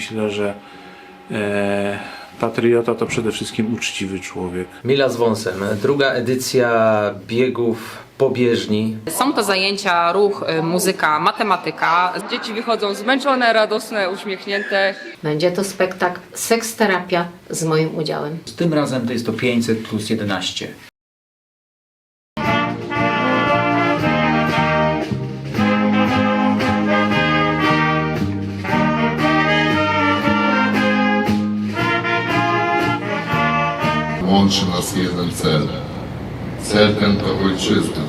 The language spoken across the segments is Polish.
myślę, że e, patriota to przede wszystkim uczciwy człowiek. Mila z wąsem. Druga edycja biegów po bieżni. Są to zajęcia, ruch, y, muzyka, matematyka. Dzieci wychodzą zmęczone, radosne, uśmiechnięte. Będzie to spektakl Seksterapia z moim udziałem. Tym razem to jest to 500 plus 11. Cel ten to ojczyzna,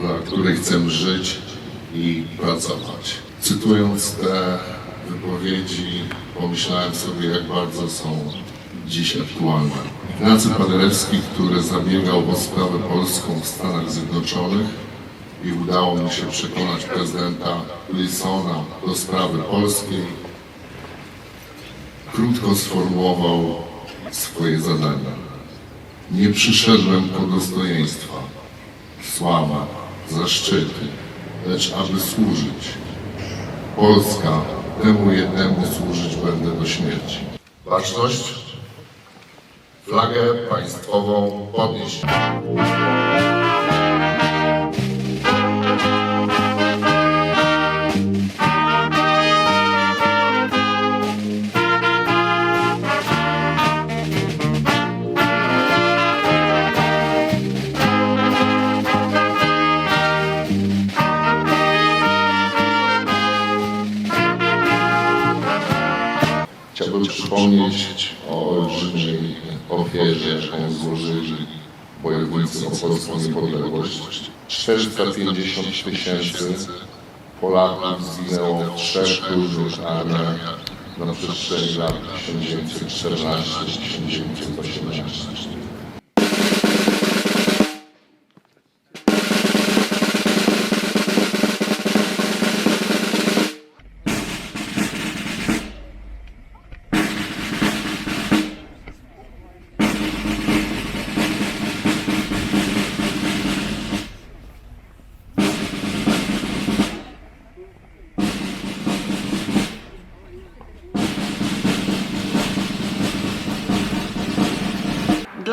dla której chcemy żyć i pracować. Cytując te wypowiedzi, pomyślałem sobie, jak bardzo są dziś aktualne. Ignacy Paderewski, który zabiegał o sprawę polską w Stanach Zjednoczonych i udało mu się przekonać prezydenta Wilsona do sprawy polskiej, krótko sformułował swoje zadania. Nie przyszedłem po dostojeństwa, sława, zaszczyty, lecz aby służyć. Polska temu jednemu służyć będę do śmierci. Baczność, flagę państwową podnieść. Polską niepodległość. 450 tysięcy Polaków zginęło w trzech różnych armiach na przestrzeni lat 1914-1918.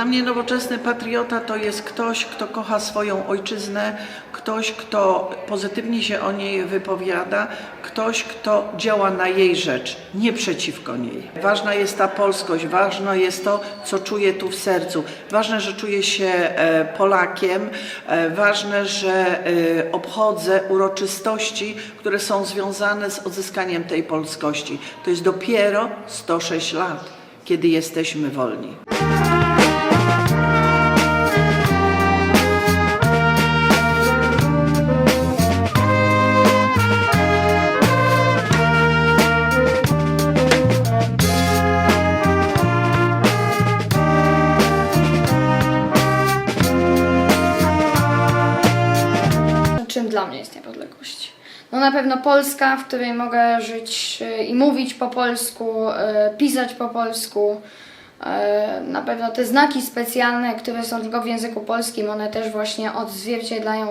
Dla mnie nowoczesny patriota to jest ktoś, kto kocha swoją ojczyznę, ktoś, kto pozytywnie się o niej wypowiada, ktoś, kto działa na jej rzecz, nie przeciwko niej. Ważna jest ta polskość, ważne jest to, co czuję tu w sercu. Ważne, że czuję się e, Polakiem, e, ważne, że e, obchodzę uroczystości, które są związane z odzyskaniem tej polskości. To jest dopiero 106 lat, kiedy jesteśmy wolni. Na pewno Polska, w której mogę żyć e, i mówić po polsku, e, pisać po polsku. E, Na pewno te znaki specjalne, które są tylko w języku polskim, one też właśnie odzwierciedlają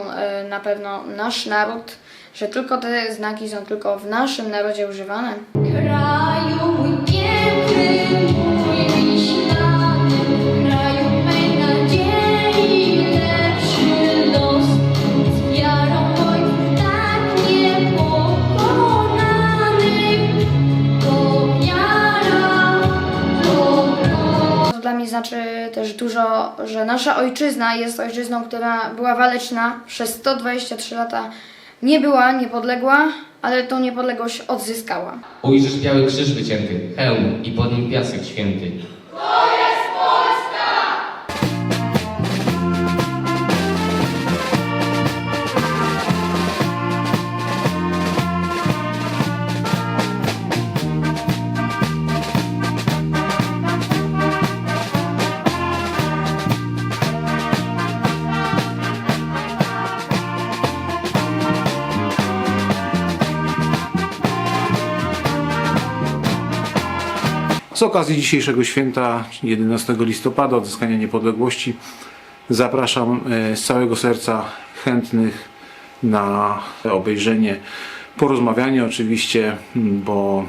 na pewno nasz naród, że tylko te znaki są tylko w naszym narodzie używane. Kraju mój piękny, znaczy też dużo, że nasza ojczyzna jest ojczyzną, która była waleczna przez 123 lata. Nie była niepodległa, ale tą niepodległość odzyskała. Ujrzysz biały krzyż wycięty, hełm i pod nim piasek święty. Z okazji dzisiejszego święta, 11 listopada, odzyskania niepodległości, zapraszam e, z całego serca chętnych na obejrzenie, porozmawianie oczywiście, bo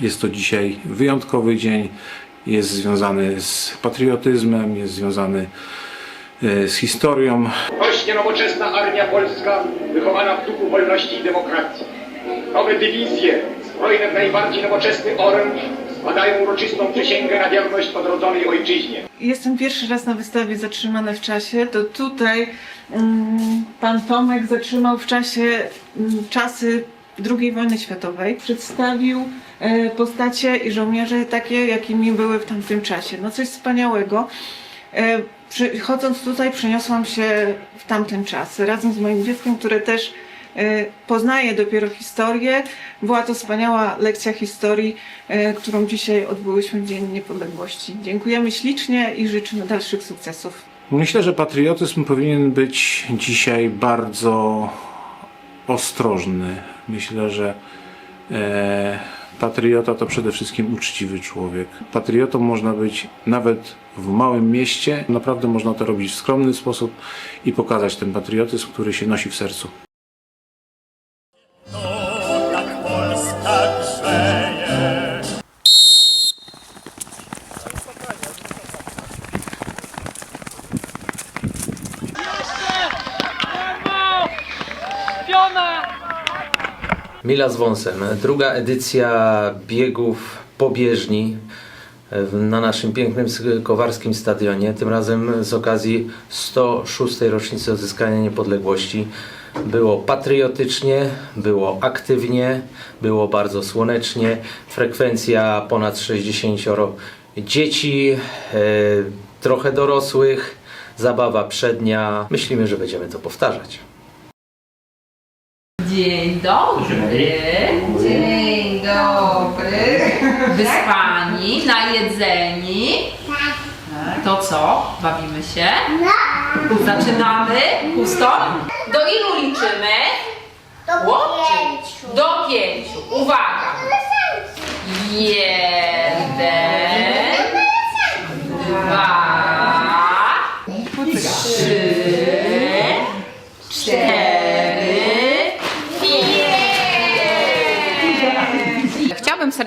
Jest to dzisiaj wyjątkowy dzień, jest związany z patriotyzmem, jest związany e, z historią. Rośnie nowoczesna armia polska, wychowana w duchu wolności i demokracji. Nowe dywizje, zbrojne w najbardziej nowoczesny oręż, składają uroczystą przysięgę na wierność odrodzonej ojczyźnie. Jestem pierwszy raz na wystawie Zatrzymane w czasie, to tutaj mm, pan Tomek zatrzymał w czasie mm, czasy II wojny światowej. Przedstawił e, postacie i żołnierze takie, jakimi były w tamtym czasie. No coś wspaniałego. E, przy, chodząc tutaj przeniosłam się w tamten czas razem z moim dzieckiem, które też poznaje dopiero historię. Była to wspaniała lekcja historii, e, którą dzisiaj odbyłyśmy w Dzień Niepodległości. Dziękujemy ślicznie i życzymy dalszych sukcesów. Myślę, że patriotyzm powinien być dzisiaj bardzo ostrożny. Myślę, że e, patriota to przede wszystkim uczciwy człowiek. Patriotą można być nawet w małym mieście. Naprawdę można to robić w skromny sposób i pokazać ten patriotyzm, który się nosi w sercu. Mila z wąsem. Druga edycja biegów pobieżni na naszym pięknym Kowarskim Stadionie. Tym razem z okazji 106. rocznicy odzyskania niepodległości. Było patriotycznie, było aktywnie, było bardzo słonecznie. Frekwencja ponad 60 dzieci, e, trochę dorosłych, zabawa przednia. Myślimy, że będziemy to powtarzać. Dzień dobry. Dzień dobry. Wyspani, najedzeni. To co? Bawimy się? Zaczynamy. Pusto? Do ilu liczymy? Do pięciu. Do pięciu. Uwaga. Jeden.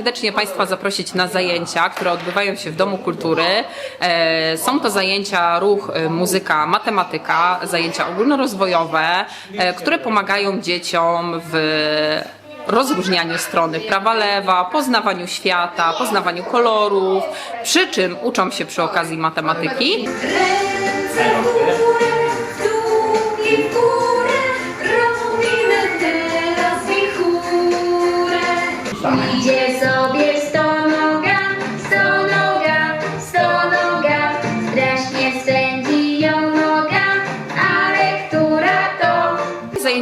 Serdecznie Państwa zaprosić na zajęcia, które odbywają się w Domu Kultury. E, Są to zajęcia ruch, e, muzyka, matematyka, zajęcia ogólnorozwojowe, e, które pomagają dzieciom w rozróżnianiu strony prawa-lewa, poznawaniu świata, poznawaniu kolorów, przy czym uczą się przy okazji matematyki.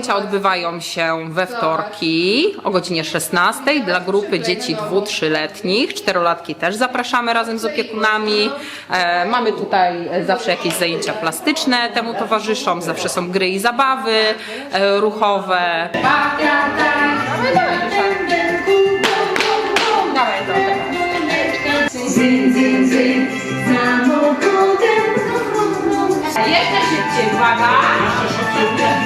Zajęcia odbywają się we wtorki o godzinie 16 dla grupy dzieci 2-3-letnich. Czterolatki też zapraszamy razem z opiekunami. E, mamy tutaj zawsze jakieś zajęcia plastyczne temu towarzyszą, zawsze są gry i zabawy e, ruchowe. Jeszcze szybciej, uwaga! Na koniku,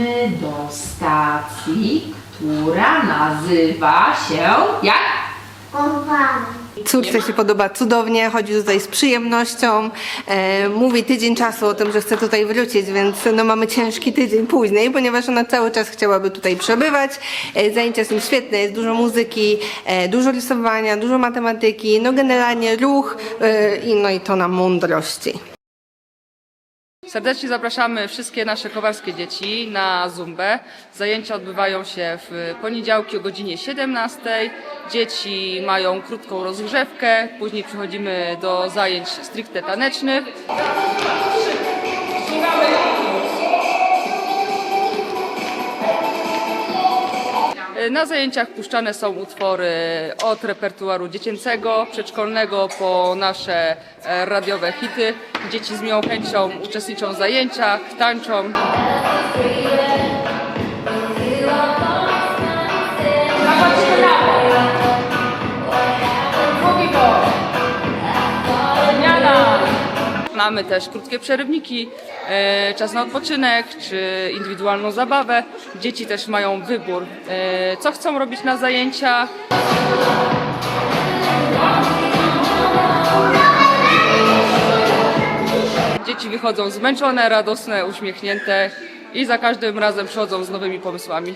Dojechaliśmy do stacji, która nazywa się jak? Córce się podoba cudownie, chodzi tutaj z przyjemnością. E, mówi tydzień czasu o tym, że chce tutaj wrócić, więc no, mamy ciężki tydzień później, ponieważ ona cały czas chciałaby tutaj przebywać. E, zajęcia są świetne, jest dużo muzyki, e, dużo rysowania, dużo matematyki, no generalnie ruch e, i no i to na mądrości. Serdecznie zapraszamy wszystkie nasze kowarskie dzieci na Zumbę. Zajęcia odbywają się w poniedziałki o godzinie 17. Dzieci mają krótką rozgrzewkę, później przechodzimy do zajęć stricte tanecznych. Na zajęciach puszczane są utwory od repertuaru dziecięcego, przedszkolnego po nasze e, radiowe hity. Dzieci z miłą chęcią uczestniczą w zajęciach, tańczą. Mamy też krótkie przerywniki, e, czas na odpoczynek czy indywidualną zabawę. Dzieci też mają wybór, e, co chcą robić na zajęciach. Dzieci wychodzą zmęczone, radosne, uśmiechnięte i za każdym razem przychodzą z nowymi pomysłami.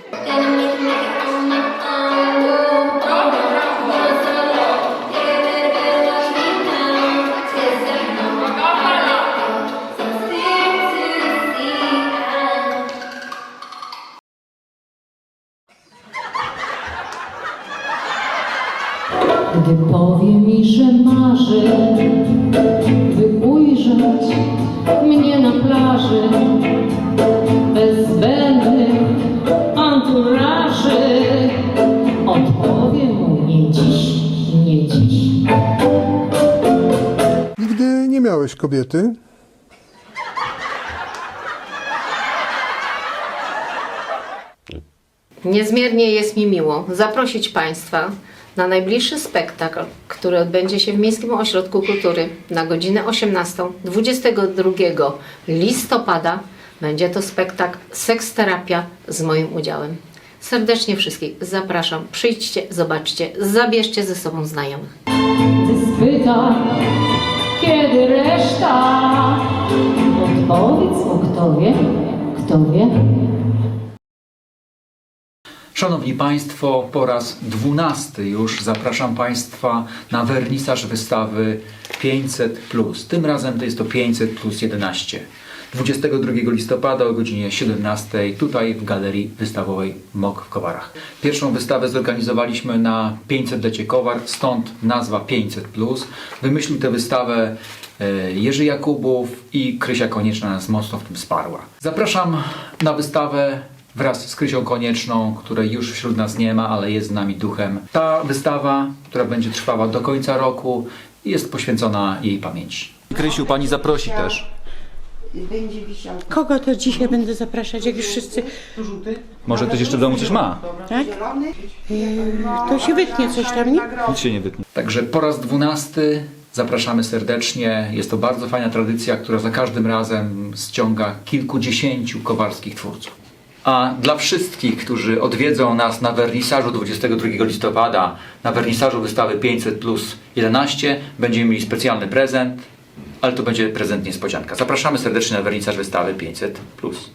Że marzy, by ujrzeć mnie na plaży, bez zbędnych anturaży, odpowiem mu nie dziś, nie dziś. Nigdy nie miałeś kobiety? Niezmiernie jest mi miło zaprosić Państwa na najbliższy spektakl, który odbędzie się w Miejskim Ośrodku Kultury na godzinę 18 22 listopada. Będzie to spektakl Seksterapia z moim udziałem. Serdecznie wszystkich zapraszam. Przyjdźcie, zobaczcie, zabierzcie ze sobą znajomych. Ty spytaj, kiedy reszta, odpowiedz mu kto wie, kto wie. Szanowni Państwo, po raz dwunasty już zapraszam Państwa na wernisaż wystawy 500. Tym razem to jest to 500 plus 11. 22 listopada o godzinie 17 tutaj w Galerii Wystawowej MOK w Kowarach. Pierwszą wystawę zorganizowaliśmy na 500-lecie Kowar, stąd nazwa 500. Wymyślił tę wystawę e, Jerzy Jakubów i Krysia Konieczna nas mocno w tym wsparła. Zapraszam na wystawę wraz z Krysią Konieczną, której już wśród nas nie ma, ale jest z nami duchem. Ta wystawa, która będzie trwała do końca roku, jest poświęcona jej pamięci. Krysiu, pani zaprosi też. Kogo to dzisiaj będę zapraszać, jak już wszyscy... Może ktoś jeszcze w domu coś ma? Tak? To się wytnie coś tam, nie? Nic się nie wytnie. Także po raz dwunasty zapraszamy serdecznie. Jest to bardzo fajna tradycja, która za każdym razem ściąga kilkudziesięciu kowarskich twórców. A dla wszystkich, którzy odwiedzą nas na wernisażu 22 listopada, na wernisażu wystawy 500 plus 11, będziemy mieli specjalny prezent, ale to będzie prezent niespodzianka. Zapraszamy serdecznie na wernisaż wystawy 500 plus.